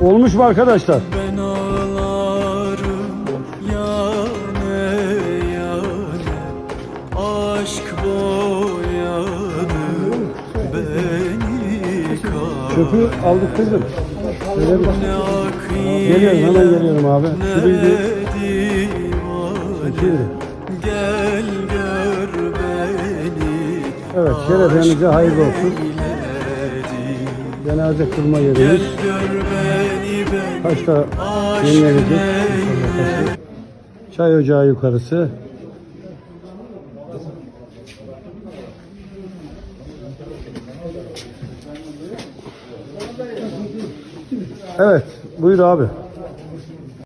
Olmuş mu arkadaşlar? Ben ağlarım yane yane aşk boyadı beni Çöpü aldık kızım. Geliyorum. Geliyorum hemen geliyorum abi. Şurayı bir... Gel gel. Evet şerefinize hayırlı olsun. Cenaze kılma ben Kaçta yenilecek? Çay ocağı yukarısı. Evet, buyur abi.